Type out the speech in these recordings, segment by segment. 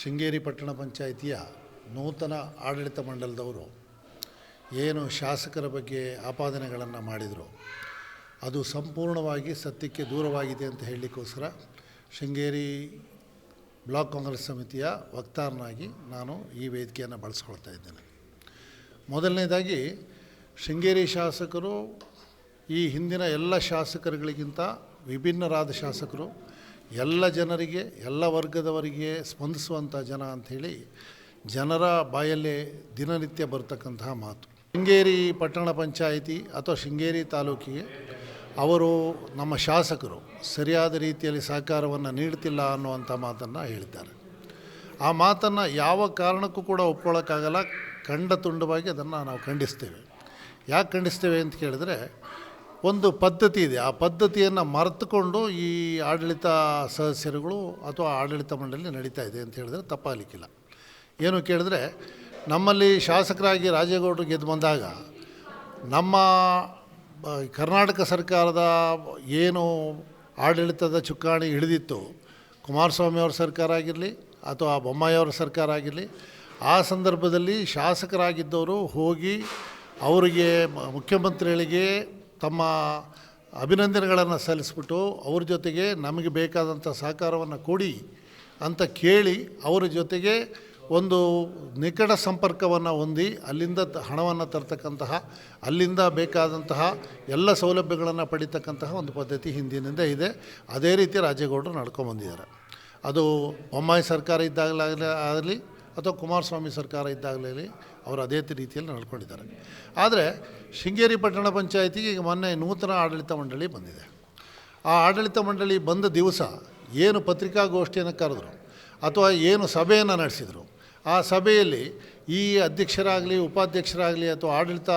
ಶೃಂಗೇರಿ ಪಟ್ಟಣ ಪಂಚಾಯಿತಿಯ ನೂತನ ಆಡಳಿತ ಮಂಡಲದವರು ಏನು ಶಾಸಕರ ಬಗ್ಗೆ ಆಪಾದನೆಗಳನ್ನು ಮಾಡಿದರು, ಅದು ಸಂಪೂರ್ಣವಾಗಿ ಸತ್ಯಕ್ಕೆ ದೂರವಾಗಿದೆ ಅಂತ ಹೇಳಲಿಕ್ಕೋಸ್ಕರ ಶೃಂಗೇರಿ ಬ್ಲಾಕ್ ಕಾಂಗ್ರೆಸ್ ಸಮಿತಿಯ ವಕ್ತಾರನಾಗಿ ನಾನು ಈ ವೇದಿಕೆಯನ್ನು ಬಳಸ್ಕೊಳ್ತಾ ಇದ್ದೇನೆ. ಮೊದಲನೇದಾಗಿ, ಶೃಂಗೇರಿ ಶಾಸಕರು ಈ ಹಿಂದಿನ ಎಲ್ಲ ಶಾಸಕರುಗಳಿಗಿಂತ ವಿಭಿನ್ನರಾದ ಶಾಸಕರು ಎಲ್ಲ ಜನರಿಗೆ, ಎಲ್ಲ ವರ್ಗದವರಿಗೆ ಸ್ಪಂದಿಸುವಂಥ ಜನ ಅಂಥೇಳಿ ಜನರ ಬಾಯಲ್ಲೇ ದಿನನಿತ್ಯ ಬರ್ತಕ್ಕಂತಹ ಮಾತು. ಶೃಂಗೇರಿ ಪಟ್ಟಣ ಪಂಚಾಯಿತಿ ಅಥವಾ ಶೃಂಗೇರಿ ತಾಲೂಕಿಗೆ ಅವರು ನಮ್ಮ ಶಾಸಕರು ಸರಿಯಾದ ರೀತಿಯಲ್ಲಿ ಸಹಕಾರವನ್ನು ನೀಡ್ತಿಲ್ಲ ಅನ್ನುವಂಥ ಮಾತನ್ನು ಹೇಳಿದ್ದಾರೆ. ಆ ಮಾತನ್ನು ಯಾವ ಕಾರಣಕ್ಕೂ ಕೂಡ ಒಪ್ಕೊಳ್ಳೋಕ್ಕಾಗಲ್ಲ ಖಂಡ ತುಂಡವಾಗಿ ಅದನ್ನು ನಾವು ಖಂಡಿಸ್ತೇವೆ. ಯಾಕೆ ಖಂಡಿಸ್ತೇವೆ ಅಂತ ಕೇಳಿದ್ರೆ ಒಂದು ಪದ್ಧತಿ ಇದೆ. ಆ ಪದ್ಧತಿಯನ್ನು ಮರೆತುಕೊಂಡು ಈ ಆಡಳಿತ ಸದಸ್ಯರುಗಳು ಅಥವಾ ಆಡಳಿತ ಮಂಡಳಿ ನಡೀತಾ ಇದೆ ಅಂತ ಹೇಳಿದ್ರೆ ತಪ್ಪಾಗಲಿಕ್ಕಿಲ್ಲ. ಏನು ಕೇಳಿದ್ರೆ ನಮ್ಮಲ್ಲಿ ಶಾಸಕರಾಗಿ ರಾಜೇಗೌಡರು ಗೆದ್ದು ಬಂದಾಗ ನಮ್ಮ ಕರ್ನಾಟಕ ಸರ್ಕಾರದ ಏನು ಆಡಳಿತದ ಚುಕ್ಕಾಣಿ ಹಿಡಿದಿತ್ತು, ಕುಮಾರಸ್ವಾಮಿ ಅವ್ರ ಸರ್ಕಾರ ಆಗಿರಲಿ ಅಥವಾ ಬೊಮ್ಮಾಯಿ ಅವರ ಸರ್ಕಾರ ಆಗಿರಲಿ, ಆ ಸಂದರ್ಭದಲ್ಲಿ ಶಾಸಕರಾಗಿದ್ದವರು ಹೋಗಿ ಅವರಿಗೆ ಮುಖ್ಯಮಂತ್ರಿಗಳಿಗೆ ತಮ್ಮ ಅಭಿನಂದನೆಗಳನ್ನು ಸಲ್ಲಿಸ್ಬಿಟ್ಟು ಅವ್ರ ಜೊತೆಗೆ ನಮಗೆ ಬೇಕಾದಂಥ ಸಹಕಾರವನ್ನು ಕೊಡಿ ಅಂತ ಕೇಳಿ ಅವರ ಜೊತೆಗೆ ಒಂದು ನಿಕಟ ಸಂಪರ್ಕವನ್ನು ಹೊಂದಿ ಅಲ್ಲಿಂದ ಹಣವನ್ನು ತರ್ತಕ್ಕಂತಹ, ಅಲ್ಲಿಂದ ಬೇಕಾದಂತಹ ಎಲ್ಲ ಸೌಲಭ್ಯಗಳನ್ನು ಪಡೀತಕ್ಕಂತಹ ಒಂದು ಪದ್ಧತಿ ಹಿಂದಿನಿಂದ ಇದೆ. ಅದೇ ರೀತಿ ರಾಜೇಗೌಡರು ನಡ್ಕೊಂಬಂದಿದ್ದಾರೆ ಅದು ಬೊಮ್ಮಾಯಿ ಸರ್ಕಾರ ಇದ್ದಾಗಲಾಗಲೇ ಆಗಲಿ ಅಥವಾ ಕುಮಾರಸ್ವಾಮಿ ಸರ್ಕಾರ ಇದ್ದಾಗಲೇ ಅವರು ಅದೇ ರೀತಿಯಲ್ಲಿ ನಡ್ಕೊಂಡಿದ್ದಾರೆ. ಆದರೆ ಶೃಂಗೇರಿ ಪಟ್ಟಣ ಪಂಚಾಯತಿಗೆ ಈಗ ಮೊನ್ನೆ ನೂತನ ಆಡಳಿತ ಮಂಡಳಿ ಬಂದಿದೆ. ಆ ಆಡಳಿತ ಮಂಡಳಿ ಬಂದ ದಿವಸ ಏನು ಪತ್ರಿಕಾಗೋಷ್ಠಿಯನ್ನು ಕರೆದ್ರು ಅಥವಾ ಏನು ಸಭೆಯನ್ನು ನಡೆಸಿದರು, ಆ ಸಭೆಯಲ್ಲಿ ಈ ಅಧ್ಯಕ್ಷರಾಗಲಿ, ಉಪಾಧ್ಯಕ್ಷರಾಗಲಿ ಅಥವಾ ಆಡಳಿತ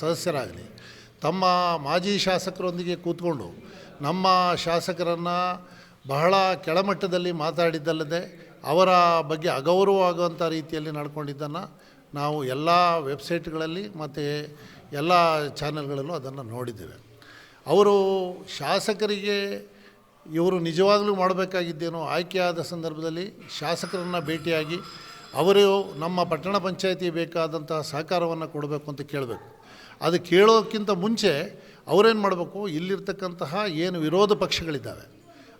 ಸದಸ್ಯರಾಗಲಿ ತಮ್ಮ ಮಾಜಿ ಶಾಸಕರೊಂದಿಗೆ ಕೂತ್ಕೊಂಡು ನಮ್ಮ ಶಾಸಕರನ್ನು ಬಹಳ ಕೆಳಮಟ್ಟದಲ್ಲಿ ಮಾತಾಡಿದ್ದಲ್ಲದೆ ಅವರ ಬಗ್ಗೆ ಅಗೌರವ ಆಗುವಂಥ ರೀತಿಯಲ್ಲಿ ನಡ್ಕೊಂಡಿದ್ದನ್ನು ನಾವು ಎಲ್ಲ ವೆಬ್ಸೈಟ್ಗಳಲ್ಲಿ ಮತ್ತು ಎಲ್ಲ ಚಾನೆಲ್ಗಳಲ್ಲೂ ಅದನ್ನು ನೋಡಿದ್ದೇವೆ. ಅವರು ಶಾಸಕರಿಗೆ ಇವರು ನಿಜವಾಗಲೂ ಮಾಡಬೇಕಾಗಿದ್ದೇನೋ ಆಯ್ಕೆಯಾದ ಸಂದರ್ಭದಲ್ಲಿ ಶಾಸಕರನ್ನು ಭೇಟಿಯಾಗಿ ಅವರು ನಮ್ಮ ಪಟ್ಟಣ ಪಂಚಾಯತಿಗೆ ಬೇಕಾದಂತಹ ಸಹಕಾರವನ್ನು ಕೊಡಬೇಕು ಅಂತ ಕೇಳಬೇಕು. ಅದು ಕೇಳೋಕ್ಕಿಂತ ಮುಂಚೆ ಅವರೇನು ಮಾಡಬೇಕು? ಇಲ್ಲಿರ್ತಕ್ಕಂತಹ ಏನು ವಿರೋಧ ಪಕ್ಷಗಳಿದ್ದಾವೆ,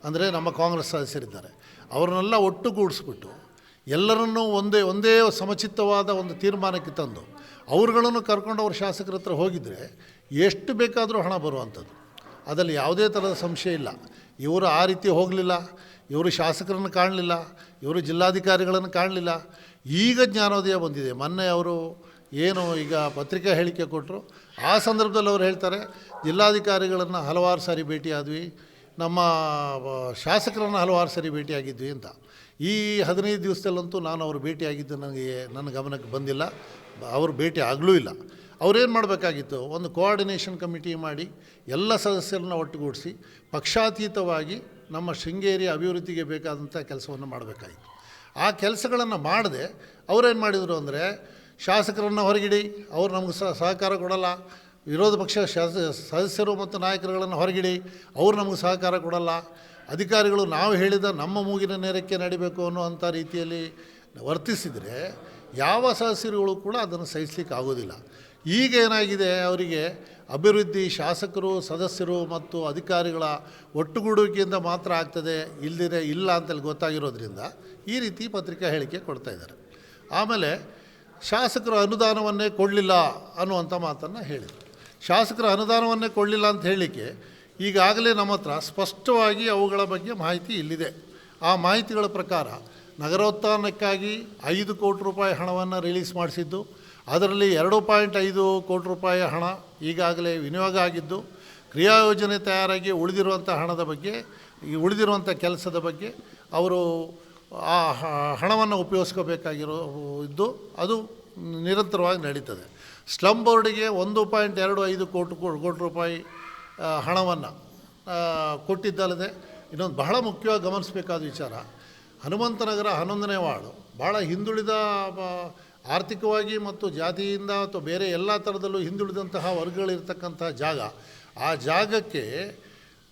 ಅಂದರೆ ನಮ್ಮ ಕಾಂಗ್ರೆಸ್ ಸದಸ್ಯರಿದ್ದಾರೆ, ಅವ್ರನ್ನೆಲ್ಲ ಒಟ್ಟುಗೂಡಿಸ್ಬಿಟ್ಟು ಎಲ್ಲರನ್ನೂ ಒಂದೇ ಒಂದೇ ಸಮಚಿತ್ತವಾದ ಒಂದು ತೀರ್ಮಾನಕ್ಕೆ ತಂದು ಅವ್ರುಗಳನ್ನು ಕರ್ಕೊಂಡು ಅವ್ರ ಶಾಸಕರ ಹತ್ರ ಹೋಗಿದ್ದರೆ ಎಷ್ಟು ಬೇಕಾದರೂ ಹಣ ಬರುವಂಥದ್ದು. ಅದರಲ್ಲಿ ಯಾವುದೇ ಥರದ ಸಂಶಯ ಇಲ್ಲ. ಇವರು ಆ ರೀತಿ ಹೋಗಲಿಲ್ಲ, ಇವರು ಶಾಸಕರನ್ನು ಕಾಣಲಿಲ್ಲ, ಇವರು ಜಿಲ್ಲಾಧಿಕಾರಿಗಳನ್ನು ಕಾಣಲಿಲ್ಲ. ಈಗ ಜ್ಞಾನೋದಯ ಬಂದಿದೆ. ಮೊನ್ನೆ ಅವರು ಏನು ಈಗ ಪತ್ರಿಕಾ ಹೇಳಿಕೆ ಕೊಟ್ಟರು. ಆ ಸಂದರ್ಭದಲ್ಲಿ ಅವರು ಹೇಳ್ತಾರೆ, ಜಿಲ್ಲಾಧಿಕಾರಿಗಳನ್ನು ಹಲವಾರು ಸಾರಿ ಭೇಟಿಯಾದ್ವಿ, ನಮ್ಮ ಶಾಸಕರನ್ನು ಹಲವಾರು ಸಾರಿ ಭೇಟಿಯಾಗಿದ್ವಿ ಅಂತ. ಈ ಹದಿನೈದು ದಿವಸದಲ್ಲಂತೂ ನಾನು ಅವ್ರು ಭೇಟಿಯಾಗಿದ್ದು ನನಗೆ, ನನ್ನ ಗಮನಕ್ಕೆ ಬಂದಿಲ್ಲ. ಅವರು ಭೇಟಿ ಆಗಲೂ ಇಲ್ಲ. ಅವರೇನು ಮಾಡಬೇಕಾಗಿತ್ತು? ಒಂದು ಕೋಆರ್ಡಿನೇಷನ್ ಕಮಿಟಿ ಮಾಡಿ ಎಲ್ಲ ಸದಸ್ಯರನ್ನ ಒಟ್ಟುಗೂಡಿಸಿ, ಪಕ್ಷಾತೀತವಾಗಿ ನಮ್ಮ ಶೃಂಗೇರಿ ಅಭಿವೃದ್ಧಿಗೆ ಬೇಕಾದಂಥ ಕೆಲಸವನ್ನು ಮಾಡಬೇಕಾಗಿತ್ತು. ಆ ಕೆಲಸಗಳನ್ನು ಮಾಡದೆ, ಅವರೇನು ಮಾಡಿದರು ಅಂದರೆ, ಶಾಸಕರನ್ನು ಹೊರಗಿಡಿ, ಅವ್ರು ನಮಗೆ ಸಹಕಾರ ಕೊಡಲ್ಲ. ವಿರೋಧ ಪಕ್ಷ ಶಾಸ, ಸದಸ್ಯರು ಮತ್ತು ನಾಯಕರುಗಳನ್ನು ಹೊರಗಿಡಿ, ಅವ್ರು ನಮಗೆ ಸಹಕಾರ ಕೊಡಲ್ಲ. ಅಧಿಕಾರಿಗಳು ನಾವು ಹೇಳಿದ ನಮ್ಮ ಮೂಗಿನ ನೇರಕ್ಕೆ ನಡಿಬೇಕು ಅನ್ನುವಂಥ ರೀತಿಯಲ್ಲಿ ವರ್ತಿಸಿದರೆ ಯಾವ ಸದಸ್ಯರುಗಳು ಕೂಡ ಅದನ್ನು ಸಹಿಸ್ಲಿಕ್ಕೆ ಆಗೋದಿಲ್ಲ. ಈಗ ಏನಾಗಿದೆ ಅವರಿಗೆ ಅಭಿವೃದ್ಧಿ ಶಾಸಕರು, ಸದಸ್ಯರು ಮತ್ತು ಅಧಿಕಾರಿಗಳ ಒಟ್ಟುಗೂಡುವಿಕೆಯಿಂದ ಮಾತ್ರ ಆಗ್ತದೆ ಇಲ್ಲದಿರೆ ಇಲ್ಲ ಅಂತೇಳಿ ಗೊತ್ತಾಗಿರೋದ್ರಿಂದ ಈ ರೀತಿ ಪತ್ರಿಕಾ ಹೇಳಿಕೆ ಕೊಡ್ತಾ ಇದ್ದಾರೆ. ಆಮೇಲೆ ಶಾಸಕರು ಅನುದಾನವನ್ನೇ ಕೊಡಲಿಲ್ಲ ಅನ್ನುವಂಥ ಮಾತನ್ನು ಹೇಳಿದರು. ಶಾಸಕರ ಅನುದಾನವನ್ನೇ ಕೊಡಲಿಲ್ಲ ಅಂತ ಹೇಳಲಿಕ್ಕೆ ಈಗಾಗಲೇ ನಮ್ಮ ಹತ್ರ ಸ್ಪಷ್ಟವಾಗಿ ಅವುಗಳ ಬಗ್ಗೆ ಮಾಹಿತಿ ಇಲ್ಲಿದೆ. ಆ ಮಾಹಿತಿಗಳ ಪ್ರಕಾರ ನಗರೋತ್ಥಾನಕ್ಕಾಗಿ ಐದು ಕೋಟಿ ರೂಪಾಯಿ ಹಣವನ್ನು ರಿಲೀಸ್ ಮಾಡಿಸಿದ್ದು, ಅದರಲ್ಲಿ ಎರಡು ಪಾಯಿಂಟ್ ಐದು ಕೋಟಿ ರೂಪಾಯಿ ಹಣ ಈಗಾಗಲೇ ವಿನಿಯೋಗ ಆಗಿದ್ದು, ಕ್ರಿಯಾ ಯೋಜನೆ ತಯಾರಾಗಿ ಉಳಿದಿರುವಂಥ ಹಣದ ಬಗ್ಗೆ, ಈ ಉಳಿದಿರುವಂಥ ಕೆಲಸದ ಬಗ್ಗೆ ಅವರು ಆ ಹಣವನ್ನು ಉಪಯೋಗಿಸ್ಕೋಬೇಕಾಗಿರೋ ಇದ್ದು ಅದು ನಿರಂತರವಾಗಿ ನಡೀತದೆ. ಸ್ಲಮ್ ಬೋರ್ಡಿಗೆ ಒಂದು ಪಾಯಿಂಟ್ ಎರಡು ಐದು ಕೋಟಿ ಕೋಟಿ ರೂಪಾಯಿ ಹಣವನ್ನು. ಕೊಟ್ಟಿದ್ದಲ್ಲದೆ ಇನ್ನೊಂದು ಬಹಳ ಮುಖ್ಯವಾಗಿ ಗಮನಿಸಬೇಕಾದ ವಿಚಾರ ಹನುಮಂತನಗರ ಹನ್ನೊಂದನೇ ವಾರ್ಡು ಭಾಳ ಹಿಂದುಳಿದ ಆರ್ಥಿಕವಾಗಿ ಮತ್ತು ಜಾತಿಯಿಂದ ಅಥವಾ ಬೇರೆ ಎಲ್ಲ ಥರದಲ್ಲೂ ಹಿಂದುಳಿದಂತಹ ವರ್ಗಗಳಿರ್ತಕ್ಕಂಥ ಜಾಗ, ಆ ಜಾಗಕ್ಕೆ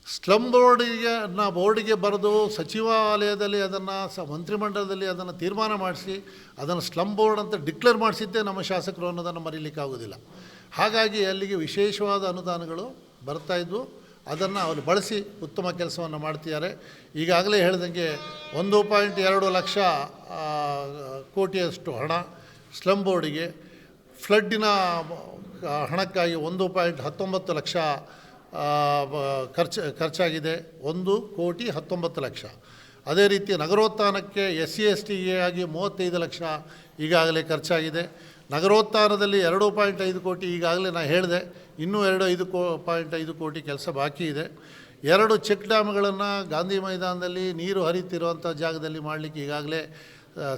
ಸ್ಲಮ್ ಬೋರ್ಡಿಗೆ, ನ ಬೋರ್ಡಿಗೆ ಬರೆದು ಸಚಿವಾಲಯದಲ್ಲಿ ಅದನ್ನು ಸ, ಮಂತ್ರಿಮಂಡಲದಲ್ಲಿ ಅದನ್ನು ತೀರ್ಮಾನ ಮಾಡಿಸಿ, ಅದನ್ನು ಸ್ಲಮ್ ಬೋರ್ಡ್ ಅಂತ ಡಿಕ್ಲೇರ್ ಮಾಡಿಸಿದ್ದೇ ನಮ್ಮ ಶಾಸಕರು ಅನ್ನೋದನ್ನು ಮರೀಲಿಕ್ಕಾಗೋದಿಲ್ಲ ಹಾಗಾಗಿ ಅಲ್ಲಿಗೆ ವಿಶೇಷವಾದ ಅನುದಾನಗಳು ಬರ್ತಾಯಿದ್ವು ಅದನ್ನು ಅವರು ಬಳಸಿ ಉತ್ತಮ ಕೆಲಸವನ್ನು ಮಾಡ್ತಿದ್ದಾರೆ. ಈಗಾಗಲೇ ಹೇಳಿದಂಗೆ ಒಂದು ಪಾಯಿಂಟ್ ಎರಡು ಲಕ್ಷ ಕೋಟಿಯಷ್ಟು ಹಣ ಸ್ಲಮ್ ಬೋರ್ಡಿಗೆ. ಫ್ಲಡ್ಡಿನ ಹಣಕ್ಕಾಗಿ ಒಂದು ಪಾಯಿಂಟ್ ಹತ್ತೊಂಬತ್ತು ಲಕ್ಷ ಖರ್ಚು, ಖರ್ಚಾಗಿದೆ. ಒಂದು ಕೋಟಿ ಹತ್ತೊಂಬತ್ತು ಲಕ್ಷ. ಅದೇ ರೀತಿ ನಗರೋತ್ಥಾನಕ್ಕೆ ಎಸ್ ಸಿ ಎಸ್ ಟಿಗೆ ಆಗಿ ಮೂವತ್ತೈದು ಲಕ್ಷ ಈಗಾಗಲೇ ಖರ್ಚಾಗಿದೆ. ನಗರೋತ್ಥಾನದಲ್ಲಿ ಎರಡು ಪಾಯಿಂಟ್ ಐದು ಕೋಟಿ ಈಗಾಗಲೇ ನಾನು ಹೇಳಿದೆ, ಇನ್ನೂ ಎರಡು ಐದು ಕೋ, ಪಾಯಿಂಟ್ ಐದು ಕೋಟಿ ಕೆಲಸ ಬಾಕಿ ಇದೆ. ಎರಡು ಚೆಕ್ ಡ್ಯಾಮ್ಗಳನ್ನು ಗಾಂಧಿ ಮೈದಾನದಲ್ಲಿ ನೀರು ಹರಿತಿರುವಂಥ ಜಾಗದಲ್ಲಿ ಮಾಡಲಿಕ್ಕೆ ಈಗಾಗಲೇ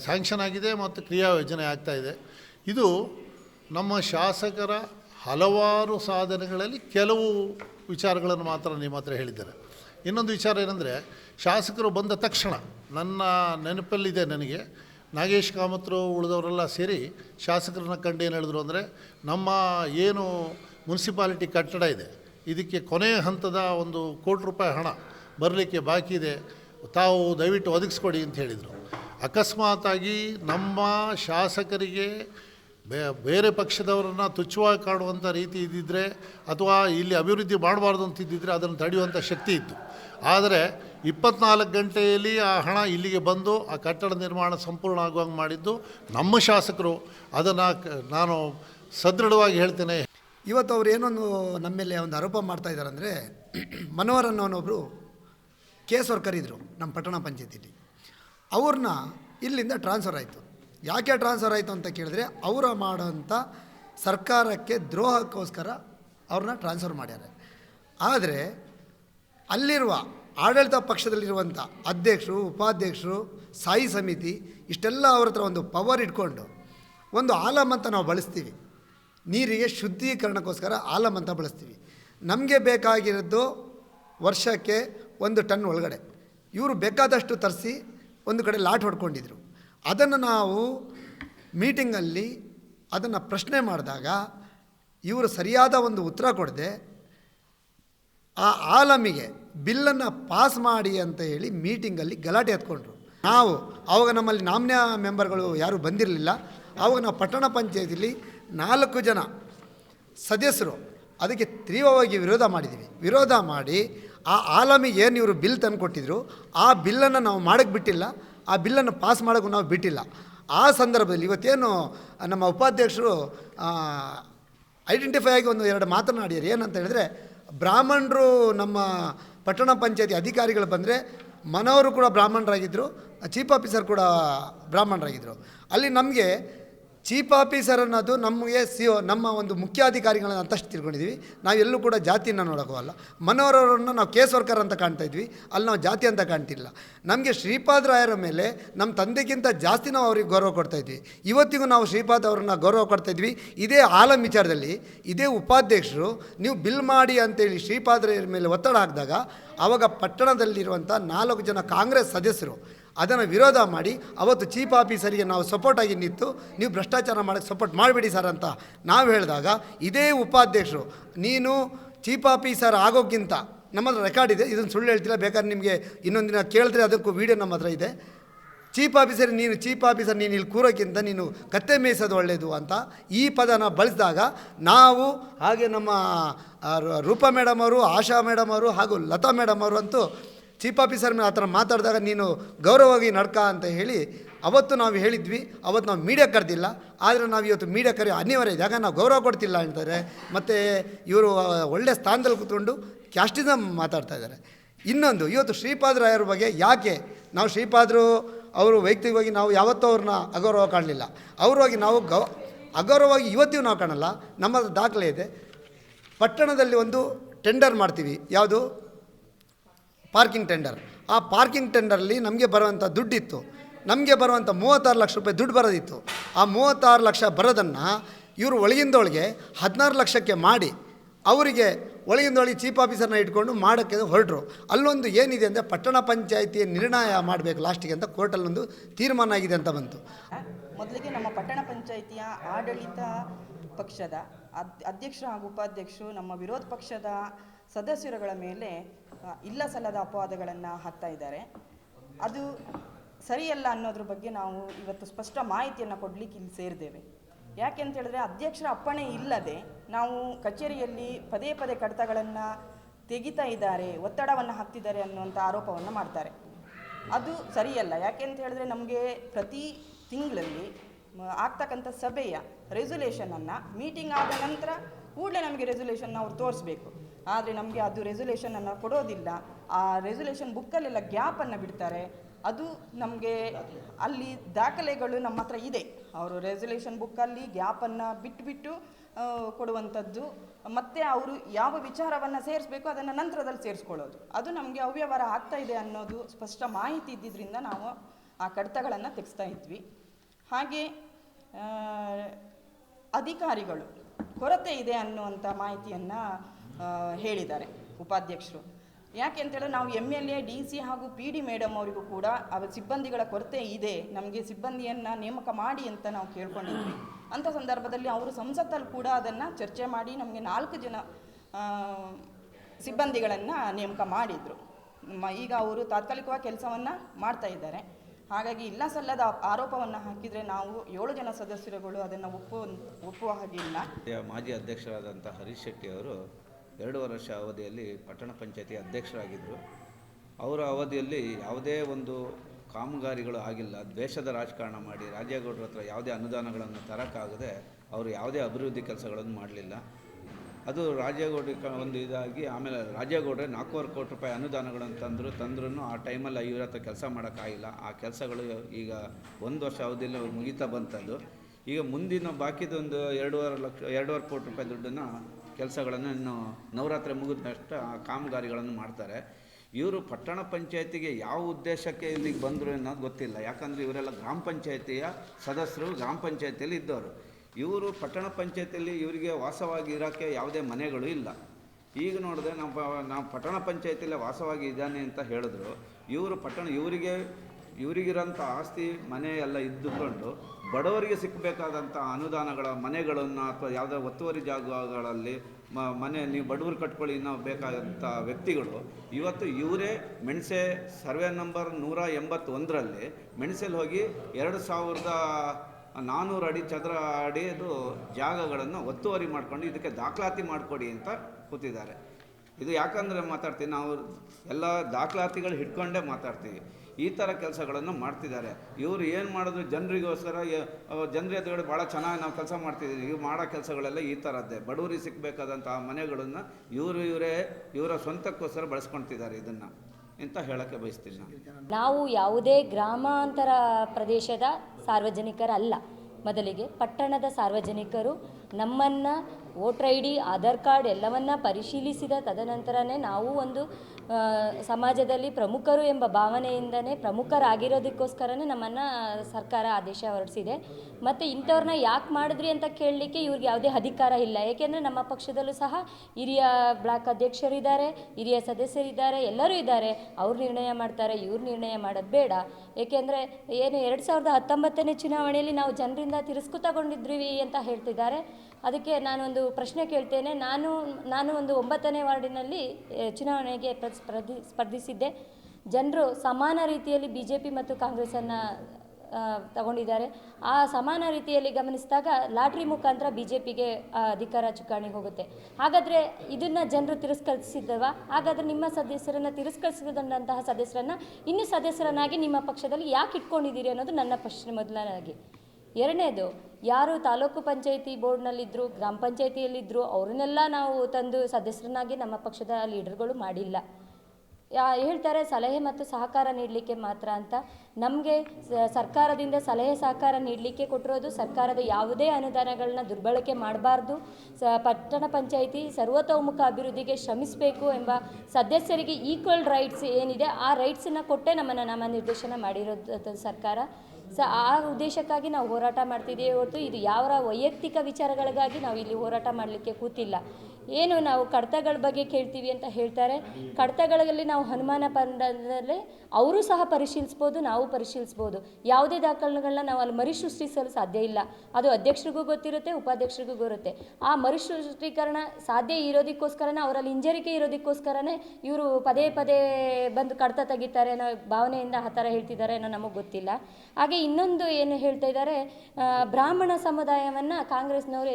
ಸ್ಯಾಂಕ್ಷನ್ ಆಗಿದೆ ಮತ್ತು ಕ್ರಿಯಾ ಯೋಜನೆ ಆಗ್ತಾಯಿದೆ ಇದು ನಮ್ಮ ಶಾಸಕರ ಹಲವಾರು ಸಾಧನೆಗಳಲ್ಲಿ ಕೆಲವು ವಿಚಾರಗಳನ್ನು ಮಾತ್ರ ನಿಮ್ಮ ಹತ್ರ ಹೇಳಿದ್ದಾರೆ. ಇನ್ನೊಂದು ವಿಚಾರ ಏನಂದರೆ, ಶಾಸಕರು ಬಂದ ತಕ್ಷಣ ನನ್ನ ನೆನಪಲ್ಲಿದೆ ನನಗೆ ನಾಗೇಶ್ ಕಾಮತ್ರು ಉಳಿದವರೆಲ್ಲ ಸೇರಿ ಶಾಸಕರನ್ನ ಕಂಡು ಏನು ಹೇಳಿದ್ರು ಅಂದರೆ, ನಮ್ಮ ಏನು ಮುನ್ಸಿಪಾಲಿಟಿ ಕಟ್ಟಡ ಇದೆ, ಇದಕ್ಕೆ ಕೊನೆಯ ಹಂತದ ಒಂದು ಕೋಟಿ ರೂಪಾಯಿ ಹಣ ಬರಲಿಕ್ಕೆ ಬಾಕಿ ಇದೆ, ತಾವು ದಯವಿಟ್ಟು ಒದಗಿಸ್ಕೊಡಿ ಅಂತ ಹೇಳಿದರು. ಅಕಸ್ಮಾತಾಗಿ ನಮ್ಮ ಶಾಸಕರಿಗೆ ಬೇರೆ ಪಕ್ಷದವರನ್ನು ತುಚ್ಛವಾಗಿ ಕಾಣುವಂಥ ರೀತಿ ಇದ್ದಿದ್ದರೆ ಅಥವಾ ಇಲ್ಲಿ ಅಭಿವೃದ್ಧಿ ಮಾಡಬಾರ್ದು ಅಂತಿದ್ದಿದ್ರೆ ಅದನ್ನು ತಡೆಯುವಂಥ ಶಕ್ತಿ ಇತ್ತು. ಆದರೆ ಇಪ್ಪತ್ನಾಲ್ಕು ಗಂಟೆಯಲ್ಲಿ ಆ ಹಣ ಇಲ್ಲಿಗೆ ಬಂದು ಆ ಕಟ್ಟಡ ನಿರ್ಮಾಣ ಸಂಪೂರ್ಣ ಆಗುವಂಗೆ ಮಾಡಿದ್ದು ನಮ್ಮ ಶಾಸಕರು. ಅದನ್ನು ನಾನು ಸದೃಢವಾಗಿ ಹೇಳ್ತೇನೆ. ಇವತ್ತು ಅವ್ರು ಏನೊಂದು ನಮ್ಮ ಮೇಲೆ ಒಂದು ಆರೋಪ ಮಾಡ್ತಾ ಇದ್ದಾರೆ ಅಂದರೆ ಮನೋಹರ್ ಅನ್ನೋನೊಬ್ಬರು ಎಸ್ ಅವ್ರು ಕರೆದ್ರು ನಮ್ಮ ಪಟ್ಟಣ ಪಂಚಾಯತಿಲಿ. ಅವ್ರನ್ನ ಇಲ್ಲಿಂದ ಟ್ರಾನ್ಸ್ಫರ್ ಆಯಿತು. ಯಾಕೆ ಟ್ರಾನ್ಸ್ಫರ್ ಆಯಿತು ಅಂತ ಕೇಳಿದ್ರೆ, ಅವರ ಮಾಡೋಂಥ ಸರ್ಕಾರಕ್ಕೆ ದ್ರೋಹಕ್ಕೋಸ್ಕರ ಅವ್ರನ್ನ ಟ್ರಾನ್ಸ್ಫರ್ ಮಾಡ್ಯಾರೆ. ಆದರೆ ಅಲ್ಲಿರುವ ಆಡಳಿತ ಪಕ್ಷದಲ್ಲಿರುವಂಥ ಅಧ್ಯಕ್ಷರು, ಉಪಾಧ್ಯಕ್ಷರು, ಸ್ಥಾಯಿ ಸಮಿತಿ, ಇಷ್ಟೆಲ್ಲ ಅವ್ರ ಹತ್ರ ಒಂದು ಪವರ್ ಇಟ್ಕೊಂಡು ಒಂದು ಆಲಮ್ ಅಂತ ನಾವು ಬಳಸ್ತೀವಿ. ನೀರಿಗೆ ಶುದ್ಧೀಕರಣಕ್ಕೋಸ್ಕರ ಆಲಮ್ ಅಂತ ಬಳಸ್ತೀವಿ. ನಮಗೆ ಬೇಕಾಗಿರೋದು ವರ್ಷಕ್ಕೆ ಒಂದು ಟನ್ ಒಳಗಡೆ. ಇವರು ಬೇಕಾದಷ್ಟು ತರಿಸಿ ಒಂದು ಕಡೆ ಲಾಟ್ ಹೊಡ್ಕೊಂಡಿದ್ರು. ಅದನ್ನು ನಾವು ಮೀಟಿಂಗಲ್ಲಿ ಅದನ್ನು ಪ್ರಶ್ನೆ ಮಾಡಿದಾಗ ಇವರು ಸರಿಯಾದ ಒಂದು ಉತ್ತರ ಕೊಡದೆ ಆ ಆಲಮಿಗೆ ಬಿಲ್ಲನ್ನು ಪಾಸ್ ಮಾಡಿ ಅಂತ ಹೇಳಿ ಮೀಟಿಂಗಲ್ಲಿ ಗಲಾಟೆ ಎತ್ಕೊಂಡ್ರು ನಾವು ಆವಾಗ ನಮ್ಮಲ್ಲಿ ನಾಮ್ಯ ಮೆಂಬರ್ಗಳು ಯಾರೂ ಬಂದಿರಲಿಲ್ಲ. ಆವಾಗ ನಾವು ಪಟ್ಟಣ ಪಂಚಾಯತಿಲಿ ನಾಲ್ಕು ಜನ ಸದಸ್ಯರು ಅದಕ್ಕೆ ತೀವ್ರವಾಗಿ ವಿರೋಧ ಮಾಡಿದ್ದೀವಿ ವಿರೋಧ ಮಾಡಿ ಆ ಆಲಮಿ ಏನು ಇವರು ಬಿಲ್ ತಂದು ಕೊಟ್ಟಿದ್ರು ಆ ಬಿಲ್ಲನ್ನು ನಾವು ಮಾಡೋಕ್ಕೆ ಬಿಟ್ಟಿಲ್ಲ, ಆ ಬಿಲ್ಲನ್ನು ಪಾಸ್ ಮಾಡೋಕ್ಕೂ ನಾವು ಬಿಟ್ಟಿಲ್ಲ. ಆ ಸಂದರ್ಭದಲ್ಲಿ ಇವತ್ತೇನು ನಮ್ಮ ಉಪಾಧ್ಯಕ್ಷರು ಐಡೆಂಟಿಫೈ ಆಗಿ ಒಂದು ಎರಡು ಮಾತನಾಡಿದ್ದಾರೆ ಏನಂತ ಹೇಳಿದ್ರೆ ಬ್ರಾಹ್ಮಣರು ನಮ್ಮ ಪಟ್ಟಣ ಪಂಚಾಯತಿ ಅಧಿಕಾರಿಗಳು ಬಂದರೆ ಮನವರು ಕೂಡ ಬ್ರಾಹ್ಮಣರಾಗಿದ್ದರು ಚೀಫ್ ಆಫೀಸರ್ ಕೂಡ ಬ್ರಾಹ್ಮಣರಾಗಿದ್ದರು ಅಲ್ಲಿ ನಮಗೆ ಚೀಫ್ ಆಫೀಸರ್ ಅನ್ನೋದು ನಮಗೆ ಸಿ ನಮ್ಮ ಒಂದು ಮುಖ್ಯಾಧಿಕಾರಿಗಳನ್ನ ಅಂತಷ್ಟು ತಿಳ್ಕೊಂಡಿದ್ವಿ. ನಾವೆಲ್ಲೂ ಕೂಡ ಜಾತಿನ ನೋಡೋಕ್ಕಲ್ಲ ಮನೋಹರವರನ್ನು ನಾವು ಕೇಸ್ ವರ್ಕರ್ ಅಂತ ಕಾಣ್ತಾ ಇದ್ವಿ. ಅಲ್ಲಿ ನಾವು ಜಾತಿ ಅಂತ ಕಾಣ್ತಿಲ್ಲ. ನಮಗೆ ಶ್ರೀಪಾದ್ ರಾಯರ ಮೇಲೆ ನಮ್ಮ ತಂದೆಗಿಂತ ಜಾಸ್ತಿ ನಾವು ಅವ್ರಿಗೆ ಗೌರವ ಕೊಡ್ತಾ ಇದ್ವಿ. ಇವತ್ತಿಗೂ ನಾವು ಶ್ರೀಪಾದ್ ಅವ್ರನ್ನ ಗೌರವ ಕೊಡ್ತಾ ಇದ್ವಿ. ಇದೇ ಆಲಂ ವಿಚಾರದಲ್ಲಿ ಇದೇ ಉಪಾಧ್ಯಕ್ಷರು, ನೀವು ಬಿಲ್ ಮಾಡಿ ಅಂತೇಳಿ ಶ್ರೀಪಾದ್ ರಾಯರ ಮೇಲೆ ಒತ್ತಡ ಹಾಕಿದಾಗ ಆವಾಗ ಪಟ್ಟಣದಲ್ಲಿರುವಂಥ ನಾಲ್ಕು ಜನ ಕಾಂಗ್ರೆಸ್ ಸದಸ್ಯರು ಅದನ್ನು ವಿರೋಧ ಮಾಡಿ ಅವತ್ತು ಚೀಫ್ ಆಫೀಸರಿಗೆ ನಾವು ಸಪೋರ್ಟಾಗಿ ನಿಂತು ನೀವು ಭ್ರಷ್ಟಾಚಾರ ಮಾಡಕ್ಕೆ ಸಪೋರ್ಟ್ ಮಾಡಬೇಡಿ ಸರ್ ಅಂತ ನಾವು ಹೇಳಿದಾಗ ಇದೇ ಉಪಾಧ್ಯಕ್ಷರು, ನೀನು ಚೀಫ್ ಆಫೀಸರ್ ಆಗೋಕ್ಕಿಂತ ನಮ್ಮ ಹತ್ರ ರೆಕಾರ್ಡ್ ಇದೆ ಇದನ್ನು ಸುಳ್ಳು ಹೇಳ್ತಿಲ್ಲ ಬೇಕಾದ್ರೆ ನಿಮಗೆ ಇನ್ನೊಂದು ದಿನ ಕೇಳಿದ್ರೆ ಅದಕ್ಕೂ ವೀಡಿಯೋ ನಮ್ಮ ಹತ್ರ ಇದೆ. ಚೀಫ್ ಆಫೀಸರ್ ನೀನು, ಚೀಫ್ ಆಫೀಸರ್ ನೀನು ಇಲ್ಲಿ ಕೂರೋಕ್ಕಿಂತ ನೀನು ಕತ್ತೆ ಮೇಯಿಸೋದು ಒಳ್ಳೆಯದು ಅಂತ ಈ ಪದನ ಬಳಸಿದಾಗ ನಾವು ಹಾಗೆ ನಮ್ಮ ರೂಪಾ ಮೇಡಮ್ ಅವರು, ಆಶಾ ಮೇಡಮ್ ಅವರು ಹಾಗೂ ಲತಾ ಮೇಡಮ್ ಅವರು ಅಂತೂ ಚೀಫ್ ಆಫೀಸರ್ ಮೇಲೆ ಆ ಥರ ಮಾತಾಡಿದಾಗ ನೀನು ಗೌರವವಾಗಿ ನಡ್ಕ ಅಂತ ಹೇಳಿ ಅವತ್ತು ನಾವು ಹೇಳಿದ್ವಿ, ಅವತ್ತು ನಾವು ಮೀಡಿಯಾ ಕರೆದಿಲ್ಲ, ಆದರೆ ನಾವು ಇವತ್ತು ಮೀಡಿಯಾ ಕರೆ ಅನಿವಾರ್ಯ ಯಾಕಂದ್ರೆ ನಾವು ಗೌರವ ಕೊಡ್ತಿಲ್ಲ ಅಂತಾರೆ ಮತ್ತು ಇವರು ಒಳ್ಳೆ ಸ್ಥಾನದಲ್ಲಿ ಕೂತ್ಕೊಂಡು ಕ್ಯಾಸ್ಟಿಸಮ್ ಮಾತಾಡ್ತಾ ಇದ್ದಾರೆ. ಇನ್ನೊಂದು, ಇವತ್ತು ಶ್ರೀಪಾದ್ರ ರಾಯರ ಬಗ್ಗೆ ಯಾಕೆ ನಾವು ಶ್ರೀಪಾದರು ಅವರು ವೈಯಕ್ತಿಕವಾಗಿ ನಾವು ಯಾವತ್ತೂ ಅವ್ರನ್ನ ಅಗೌರವ ಕಾಣಲಿಲ್ಲ. ಅವರವಾಗಿ ನಾವು ಗೌ, ಅಗೌರವವಾಗಿ ಇವತ್ತಿಗೂ ನಾವು ಕಾಣಲ್ಲ ನಮ್ಮ ಹತ್ರ ದಾಖಲೆ ಇದೆ. ಪಟ್ಟಣದಲ್ಲಿ ಒಂದು ಟೆಂಡರ್ ಮಾಡ್ತೀವಿ. ಯಾವುದು? Parking tender. ಆ ಪಾರ್ಕಿಂಗ್ ಟೆಂಡರಲ್ಲಿ ನಮಗೆ ಬರುವಂಥ ದುಡ್ಡಿತ್ತು. ನಮಗೆ ಬರುವಂಥ ಮೂವತ್ತಾರು ಲಕ್ಷ ರೂಪಾಯಿ ದುಡ್ಡು ಬರೋದಿತ್ತು. ಆ ಮೂವತ್ತಾರು ಲಕ್ಷ ಬರೋದನ್ನು ಇವರು ಒಳಗಿಂದೊಳಗೆ ಹದಿನಾರು ಲಕ್ಷಕ್ಕೆ ಮಾಡಿ ಅವರಿಗೆ ಒಳಗಿಂದೊಳಗೆ ಚೀಫ್ ಆಫೀಸರ್ನ ಇಟ್ಕೊಂಡು ಮಾಡೋಕ್ಕೆ ಹೊರಟರು. ಅಲ್ಲೊಂದು ಏನಿದೆ ಅಂದರೆ ಪಟ್ಟಣ ಪಂಚಾಯಿತಿ ನಿರ್ಣಯ ಮಾಡಬೇಕು ಲಾಸ್ಟಿಗೆ ಅಂತ ಕೋರ್ಟಲ್ಲೊಂದು ತೀರ್ಮಾನ ಆಗಿದೆ ಅಂತ ಬಂತು. ಮೊದಲಿಗೆ ನಮ್ಮ ಪಟ್ಟಣ ಪಂಚಾಯಿತಿಯ ಆಡಳಿತ ಪಕ್ಷದ ಅಧ್ಯಕ್ಷ ಹಾಗೂ ಉಪಾಧ್ಯಕ್ಷರು ನಮ್ಮ ವಿರೋಧ ಪಕ್ಷದ ಸದಸ್ಯರುಗಳ ಮೇಲೆ ಇಲ್ಲ ಸಲ್ಲದ ಅಪವಾದಗಳನ್ನು ಹಾಕ್ತಾ ಇದ್ದಾರೆ. ಅದು ಸರಿಯಲ್ಲ ಅನ್ನೋದ್ರ ಬಗ್ಗೆ ನಾವು ಇವತ್ತು ಸ್ಪಷ್ಟ ಮಾಹಿತಿಯನ್ನು ಕೊಡಲಿಕ್ಕೆ ಇಲ್ಲಿ ಸೇರಿದ್ದೇವೆ. ಯಾಕೆ ಅಂತ ಹೇಳಿದ್ರೆ ಅಧ್ಯಕ್ಷರ ಅಪ್ಪಣೆ ಇಲ್ಲದೆ ನಾವು ಕಚೇರಿಯಲ್ಲಿ ಪದೇ ಪದೇ ಕಡತಗಳನ್ನು ತೆಗಿತಾ ಇದ್ದಾರೆ, ಒತ್ತಡವನ್ನು ಹಾಕ್ತಿದ್ದಾರೆ ಅನ್ನುವಂಥ ಆರೋಪವನ್ನು ಮಾಡ್ತಾರೆ. ಅದು ಸರಿಯಲ್ಲ. ಯಾಕೆ ಅಂತ ಹೇಳಿದ್ರೆ ನಮಗೆ ಪ್ರತಿ ತಿಂಗಳಲ್ಲಿ ಆಗ್ತಕ್ಕಂಥ ಸಭೆಯ ರೆಸೊಲ್ಯೂಷನನ್ನು ಮೀಟಿಂಗ್ ಆದ ನಂತರ ಕೂಡಲೇ ನಮಗೆ ರೆಸೊಲ್ಯೂಷನ್ನ ಅವ್ರು ತೋರಿಸ್ಬೇಕು. ಆದರೆ ನಮಗೆ ಅದು ರೆಸೊಲ್ಯೂಷನನ್ನು ಕೊಡೋದಿಲ್ಲ. ಆ ರೆಸೊಲ್ಯೂಷನ್ ಬುಕ್ಕಲ್ಲೆಲ್ಲ ಗ್ಯಾಪನ್ನು ಬಿಡ್ತಾರೆ. ಅದು ನಮಗೆ ಅಲ್ಲಿ ದಾಖಲೆಗಳು ನಮ್ಮ ಹತ್ರ ಇದೆ. ಅವರು ರೆಸೊಲ್ಯೂಷನ್ ಬುಕ್ಕಲ್ಲಿ ಗ್ಯಾಪನ್ನು ಬಿಟ್ಟುಬಿಟ್ಟು ಕೊಡುವಂಥದ್ದು. ಮತ್ತು ಅವರು ಯಾವ ವಿಚಾರವನ್ನು ಸೇರಿಸ್ಬೇಕು ಅದನ್ನು ನಂತರದಲ್ಲಿ ಸೇರಿಸ್ಕೊಳ್ಳೋದು. ಅದು ನಮಗೆ ಅವ್ಯವಹಾರ ಆಗ್ತಾ ಇದೆ ಅನ್ನೋದು ಸ್ಪಷ್ಟ ಮಾಹಿತಿ ಇದ್ದಿದ್ದರಿಂದ ನಾವು ಆ ಕಡತಗಳನ್ನು ತೆಗೆಸ್ತಾ ಇದ್ವಿ. ಹಾಗೆ ಅಧಿಕಾರಿಗಳು ಕೊರತೆ ಇದೆ ಅನ್ನುವಂಥ ಮಾಹಿತಿಯನ್ನು ಹೇಳಿದ್ದಾರೆ ಉಪಾಧ್ಯಕ್ಷರು. ಯಾಕೆ ಅಂತೇಳಿದ್ರೆ ನಾವು M L A D C ಹಾಗೂ ಪಿ ಡಿ ಮೇಡಮ್ ಅವರಿಗೂ ಕೂಡ ಅವ ಸಿಬ್ಬಂದಿಗಳ ಕೊರತೆ ಇದೆ. ನಮಗೆ ಸಿಬ್ಬಂದಿಯನ್ನು ನೇಮಕ ಮಾಡಿ ಅಂತ ನಾವು ಕೇಳ್ಕೊಂಡಿದ್ವಿ. ಅಂಥ ಸಂದರ್ಭದಲ್ಲಿ ಅವರು ಸಂಸತ್ತಲ್ಲಿ ಕೂಡ ಅದನ್ನು ಚರ್ಚೆ ಮಾಡಿ ನಮಗೆ ನಾಲ್ಕು ಜನ ಸಿಬ್ಬಂದಿಗಳನ್ನು ನೇಮಕ ಮಾಡಿದರು. ಈಗ ಅವರು ತಾತ್ಕಾಲಿಕವಾಗಿ ಕೆಲಸವನ್ನು ಮಾಡ್ತಾ ಇದ್ದಾರೆ. ಹಾಗಾಗಿ ಇಲ್ಲ ಸಲ್ಲದ ಆರೋಪವನ್ನು ಹಾಕಿದರೆ ನಾವು ಏಳು ಜನ ಸದಸ್ಯರುಗಳು ಅದನ್ನು ಒಪ್ಪು, ಒಪ್ಪುವ ಇಲ್ಲ. ಮಾಜಿ ಅಧ್ಯಕ್ಷರಾದಂಥ ಹರೀಶ್ ಶೆಟ್ಟಿ ಅವರು ಎರಡೂವರೆ ವರ್ಷ ಅವಧಿಯಲ್ಲಿ ಪಟ್ಟಣ ಪಂಚಾಯತಿ ಅಧ್ಯಕ್ಷರಾಗಿದ್ದರು. ಅವರ ಅವಧಿಯಲ್ಲಿ ಯಾವುದೇ ಒಂದು ಕಾಮಗಾರಿಗಳು ಆಗಿಲ್ಲ. ದ್ವೇಷದ ರಾಜಕಾರಣ ಮಾಡಿ ರಾಜೇಗೌಡರ ಹತ್ರ ಯಾವುದೇ ಅನುದಾನಗಳನ್ನು ತರೋಕ್ಕಾಗದೆ ಅವರು ಯಾವುದೇ ಅಭಿವೃದ್ಧಿ ಕೆಲಸಗಳನ್ನು ಮಾಡಲಿಲ್ಲ. ಅದು ರಾಜೇಗೌಡ ಒಂದು ಇದಾಗಿ ಆಮೇಲೆ ರಾಜೇಗೌಡ್ರೆ ನಾಲ್ಕೂವರೆ ಕೋಟಿ ರೂಪಾಯಿ ಅನುದಾನಗಳನ್ನು ತಂದರು. ತಂದ್ರೂ ಆ ಟೈಮಲ್ಲಿ ಇವ್ರ ಹತ್ರ ಕೆಲಸ ಮಾಡೋಕ್ಕಾಗಿಲ್ಲ. ಆ ಕೆಲಸಗಳು ಈಗ ಒಂದು ವರ್ಷ ಅವಧಿಯಲ್ಲಿ ಮುಗಿತಾ ಬಂತದ್ದು ಈಗ ಮುಂದಿನ ಬಾಕಿದೊಂದು ಎರಡೂವರೆ ಲಕ್ಷ, ಎರಡೂವರೆ ಕೋಟಿ ರೂಪಾಯಿ ದುಡ್ಡನ್ನು ಕೆಲಸಗಳನ್ನು ಇನ್ನು ನವರಾತ್ರಿ ಮುಗಿದಷ್ಟು ಆ ಕಾಮಗಾರಿಗಳನ್ನು ಮಾಡ್ತಾರೆ. ಇವರು ಪಟ್ಟಣ ಪಂಚಾಯತಿಗೆ ಯಾವ ಉದ್ದೇಶಕ್ಕೆ ಇಲ್ಲಿಗೆ ಬಂದರು ಅನ್ನೋದು ಗೊತ್ತಿಲ್ಲ. ಯಾಕಂದರೆ ಇವರೆಲ್ಲ ಗ್ರಾಮ ಪಂಚಾಯತಿಯ ಸದಸ್ಯರು ಗ್ರಾಮ ಪಂಚಾಯತಿಯಲ್ಲಿ ಇದ್ದವರು. ಇವರು ಪಟ್ಟಣ ಪಂಚಾಯತಿಯಲ್ಲಿ ಇವರಿಗೆ ವಾಸವಾಗಿ ಇರೋಕ್ಕೆ ಯಾವುದೇ ಮನೆಗಳು ಇಲ್ಲ. ಈಗ ನೋಡಿದ್ರೆ ನಾವು ನಾವು ಪಟ್ಟಣ ಪಂಚಾಯತಿಯಲ್ಲೇ ವಾಸವಾಗಿ ಇದ್ದಾನೆ ಅಂತ ಹೇಳಿದ್ರು. ಇವರು ಪಟ್ಟಣ, ಇವರಿಗೆ ಇವರಿಗಿರೋಂಥ ಆಸ್ತಿ ಮನೆ ಎಲ್ಲ ಇದ್ದುಕೊಂಡು ಬಡವರಿಗೆ ಸಿಕ್ಕಬೇಕಾದಂಥ ಅನುದಾನಗಳ ಮನೆಗಳನ್ನು ಅಥವಾ ಯಾವುದೇ ಒತ್ತುವರಿ ಜಾಗಗಳಲ್ಲಿ ಮ, ಮನೆ ನೀವು ಬಡವರು ಕಟ್ಕೊಳ್ಳಿ ಇನ್ನೂ ಬೇಕಾದಂಥ ವ್ಯಕ್ತಿಗಳು, ಇವತ್ತು ಇವರೇ ಮೆಣಸೆ ಸರ್ವೆ ನಂಬರ್ ನೂರ ಎಂಬತ್ತೊಂದರಲ್ಲಿ ಮೆಣಸೇಲಿ ಹೋಗಿ ಎರಡು ಸಾವಿರದ ನಾನ್ನೂರು ಅಡಿ ಚದರ ಅಡಿದು ಜಾಗಗಳನ್ನು ಒತ್ತುವರಿ ಮಾಡಿಕೊಂಡು ಇದಕ್ಕೆ ದಾಖಲಾತಿ ಮಾಡಿಕೊಡಿ ಅಂತ ಕೂತಿದ್ದಾರೆ. ಇದು ಯಾಕಂದರೆ ಮಾತಾಡ್ತೀವಿ ನಾವು ಎಲ್ಲ ದಾಖಲಾತಿಗಳು ಹಿಡ್ಕೊಂಡೇ ಮಾತಾಡ್ತೀವಿ. ಈ ಥರ ಕೆಲಸಗಳನ್ನು ಮಾಡ್ತಿದ್ದಾರೆ. ಇವರು ಏನು ಮಾಡಿದ್ರು ಜನರಿಗೋಸ್ಕರ ಜನರ ಎದುರುಗಡೆ ಭಾಳ ಚೆನ್ನಾಗಿ ನಾವು ಕೆಲಸ ಮಾಡ್ತಿದ್ದೀವಿ ಇವು ಮಾಡೋ ಕೆಲಸಗಳೆಲ್ಲ ಈ ಥರದ್ದೇ ಬಡವರಿಗೆ ಸಿಗಬೇಕಾದಂತಹ ಮನೆಗಳನ್ನು ಇವರು ಇವರೇ, ಇವರ ಸ್ವಂತಕ್ಕೋಸ್ಕರ ಬಳಸ್ಕೊಳ್ತಿದ್ದಾರೆ ಇದನ್ನು ಅಂತ ಹೇಳಕ್ಕೆ ಬಯಸ್ತೀನಿ ನಾವು ಯಾವುದೇ ಗ್ರಾಮಾಂತರ ಪ್ರದೇಶದ ಸಾರ್ವಜನಿಕರಲ್ಲ. ಮೊದಲಿಗೆ ಪಟ್ಟಣದ ಸಾರ್ವಜನಿಕರು ನಮ್ಮನ್ನು voter I D, Aadhaar card ಎಲ್ಲವನ್ನ ಪರಿಶೀಲಿಸಿದ ತದನಂತರನೇ ನಾವು ಒಂದು ಸಮಾಜದಲ್ಲಿ ಪ್ರಮುಖರು ಎಂಬ ಭಾವನೆಯಿಂದನೇ ಪ್ರಮುಖರಾಗಿರೋದಕ್ಕೋಸ್ಕರನೇ ನಮ್ಮನ್ನು ಸರ್ಕಾರ ಆದೇಶ ಹೊರಡಿಸಿದೆ. ಮತ್ತು ಇಂಥವ್ರನ್ನ ಯಾಕೆ ಮಾಡಿದ್ರಿ ಅಂತ ಕೇಳಲಿಕ್ಕೆ ಇವ್ರಿಗೆ ಯಾವುದೇ ಅಧಿಕಾರ ಇಲ್ಲ. ಏಕೆಂದರೆ ನಮ್ಮ ಪಕ್ಷದಲ್ಲೂ ಸಹ ಹಿರಿಯ ಬ್ಲಾಕ್ ಅಧ್ಯಕ್ಷರಿದ್ದಾರೆ ಹಿರಿಯ ಸದಸ್ಯರಿದ್ದಾರೆ, ಎಲ್ಲರೂ ಇದ್ದಾರೆ. ಅವ್ರು ನಿರ್ಣಯ ಮಾಡ್ತಾರೆ, ಇವ್ರು ನಿರ್ಣಯ ಮಾಡೋದು ಬೇಡ. ಏಕೆಂದರೆ ಏನು ಎರಡು ಸಾವಿರದ ಹತ್ತೊಂಬತ್ತನೇ ಚುನಾವಣೆಯಲ್ಲಿ ನಾವು ಜನರಿಂದ ತಿರಸ್ಕೃತಗೊಂಡಿದ್ವಿ ಅಂತ ಹೇಳ್ತಿದ್ದಾರೆ. ಅದಕ್ಕೆ ನಾನೊಂದು ಪ್ರಶ್ನೆ ಕೇಳ್ತೇನೆ. ನಾನು ನಾನು ಒಂದು ಒಂಬತ್ತನೇ ವಾರ್ಡಿನಲ್ಲಿ ಚುನಾವಣೆಗೆ ಪ್ರ- ಸ್ಪರ್ಧಿ ಸ್ಪರ್ಧಿಸಿದ್ದೆ. ಜನರು ಸಮಾನ ರೀತಿಯಲ್ಲಿ ಬಿ ಜೆ ಪಿ ಮತ್ತು ಕಾಂಗ್ರೆಸ್ಸನ್ನು ತಗೊಂಡಿದ್ದಾರೆ. ಆ ಸಮಾನ ರೀತಿಯಲ್ಲಿ ಗಮನಿಸಿದಾಗ ಲಾಟ್ರಿ ಮುಖಾಂತರ ಬಿ ಜೆ ಪಿಗೆ ಅಧಿಕಾರ ಚುಕ್ಕಾಣಿ ಹೋಗುತ್ತೆ. ಹಾಗಾದರೆ ಇದನ್ನು ಜನರು ತಿರಸ್ಕರಿಸಿದ್ದವ ಹಾಗಾದರೆ ನಿಮ್ಮ ಸದಸ್ಯರನ್ನು ತಿರಸ್ಕರಿಸಿದಂತಹ ಸದಸ್ಯರನ್ನು ಇನ್ನೂ ಸದಸ್ಯರನ್ನಾಗಿ ನಿಮ್ಮ ಪಕ್ಷದಲ್ಲಿ ಯಾಕೆ ಇಟ್ಕೊಂಡಿದ್ದೀರಿ ಅನ್ನೋದು ನನ್ನ ಪ್ರಶ್ನೆ ಮೊದಲನೇದಾಗಿ ಎರಡನೇದು, ಯಾರು ತಾಲೂಕು ಪಂಚಾಯಿತಿ ಬೋರ್ಡ್ನಲ್ಲಿದ್ದರು ಗ್ರಾಮ ಪಂಚಾಯಿತಿಯಲ್ಲಿದ್ದರು ಅವ್ರನ್ನೆಲ್ಲ ನಾವು ತಂದು ಸದಸ್ಯರನ್ನಾಗಿ ನಮ್ಮ ಪಕ್ಷದ ಲೀಡರ್ಗಳು ಮಾಡಿಲ್ಲ. ಹೇಳ್ತಾರೆ ಸಲಹೆ ಮತ್ತು ಸಹಕಾರ ನೀಡಲಿಕ್ಕೆ ಮಾತ್ರ ಅಂತ. ನಮಗೆ ಸರ್ಕಾರದಿಂದ ಸಲಹೆ ಸಹಕಾರ ನೀಡಲಿಕ್ಕೆ ಕೊಟ್ಟಿರೋದು ಸರ್ಕಾರದ ಯಾವುದೇ ಅನುದಾನಗಳನ್ನ ದುರ್ಬಳಕೆ ಮಾಡಬಾರ್ದು. ಸ, ಪಟ್ಟಣ ಪಂಚಾಯಿತಿ ಸರ್ವತೋಮುಖ ಅಭಿವೃದ್ಧಿಗೆ ಶ್ರಮಿಸಬೇಕು ಎಂಬ ಸದಸ್ಯರಿಗೆ ಈಕ್ವಲ್ ರೈಟ್ಸ್ ಏನಿದೆ, ಆ ರೈಟ್ಸನ್ನು ಕೊಟ್ಟೇ ನಮ್ಮನ್ನು ನಾಮನಿರ್ದೇಶನ ಮಾಡಿರೋದು ಸರ್ಕಾರ. ಸ, ಆ ಉದ್ದೇಶಕ್ಕಾಗಿ ನಾವು ಹೋರಾಟ ಮಾಡ್ತಿದ್ದೀವಿ ಹೊರತು ಇದು ಯಾವ ವೈಯಕ್ತಿಕ ವಿಚಾರಗಳಿಗಾಗಿ ನಾವು ಇಲ್ಲಿ ಹೋರಾಟ ಮಾಡಲಿಕ್ಕೆ ಕೂತಿಲ್ಲ. ಏನು ನಾವು ಕಡತಗಳ ಬಗ್ಗೆ ಕೇಳ್ತೀವಿ ಅಂತ ಹೇಳ್ತಾರೆ. ಕಡತಗಳಲ್ಲಿ ನಾವು ಹನುಮಾನ ಪಂಡದಲ್ಲಿ ಅವರು ಸಹ ಪರಿಶೀಲಿಸ್ಬೋದು, ನಾವು ಪರಿಶೀಲಿಸ್ಬೋದು. ಯಾವುದೇ ದಾಖಲೆಗಳನ್ನ ನಾವು ಅಲ್ಲಿ ಮರುಸೃಷ್ಟಿಸಲು ಸಾಧ್ಯ ಇಲ್ಲ. ಅದು ಅಧ್ಯಕ್ಷರಿಗೂ ಗೊತ್ತಿರುತ್ತೆ, ಉಪಾಧ್ಯಕ್ಷರಿಗೂ ಗೊತ್ತಿರುತ್ತೆ. ಆ ಮರುಸೃಷ್ಟೀಕರಣ ಸಾಧ್ಯ ಇರೋದಕ್ಕೋಸ್ಕರನೇ, ಅವರಲ್ಲಿ ಹಿಂಜರಿಕೆ ಇರೋದಕ್ಕೋಸ್ಕರನೇ ಇವರು ಪದೇ ಪದೇ ಬಂದು ಕಡತ ತೆಗಿತಾರೆ ಅನ್ನೋ ಭಾವನೆಯಿಂದ ಆ ಥರ ಹೇಳ್ತಿದ್ದಾರೆ ಅನ್ನೋ ನಮಗೆ ಗೊತ್ತಿಲ್ಲ. ಹಾಗೆ ಇನ್ನೊಂದು ಏನು ಹೇಳ್ತಾ ಇದ್ದಾರೆ ಬ್ರಾಹ್ಮಣ ಸಮುದಾಯವನ್ನು ಕಾಂಗ್ರೆಸ್ನವರು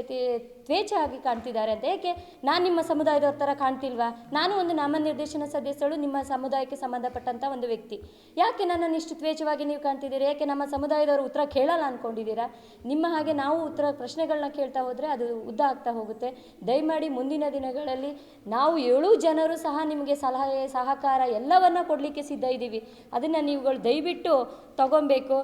ಆಗಿ ಕಾಣ್ತಿದ್ದಾರೆ ಅಂತ. ಏಕೆ? ನಾನು ನಿಮ್ಮ ಸಮುದಾಯದವ್ರ ಥರ ಕಾಣ್ತಿಲ್ವಾ? ನಾನು ಒಂದು ನಾಮನಿರ್ದೇಶನ ಸದಸ್ಯಳು, ನಿಮ್ಮ ಸಮುದಾಯಕ್ಕೆ ಸಂಬಂಧಪಟ್ಟಂಥ ಒಂದು ವ್ಯಕ್ತಿ. ಯಾಕೆ ನನ್ನನ್ನು ಇಷ್ಟು ತ್ವೇಚ್ಛವಾಗಿ ನೀವು ಕಾಣ್ತಿದ್ದೀರಿ? ಯಾಕೆ ನಮ್ಮ ಸಮುದಾಯದವರು ಉತ್ತರ ಕೇಳಲ್ಲ ಅಂದ್ಕೊಂಡಿದ್ದೀರಾ ನಿಮ್ಮ ಹಾಗೆ ನಾವು ಉತ್ತರ ಪ್ರಶ್ನೆಗಳನ್ನ ಕೇಳ್ತಾ ಹೋದರೆ ಅದು ಉದ್ದ ಆಗ್ತಾ ಹೋಗುತ್ತೆ. ದಯಮಾಡಿ ಮುಂದಿನ ದಿನಗಳಲ್ಲಿ ನಾವು ಏಳು ಜನರು ಸಹ ನಿಮಗೆ ಸಲಹೆ, ಸಹಕಾರ ಎಲ್ಲವನ್ನ ಕೊಡಲಿಕ್ಕೆ ಸಿದ್ಧ ಇದ್ದೀವಿ ಅದನ್ನು ನೀವುಗಳು ದಯವಿಟ್ಟು ತಗೊಬೇಕು.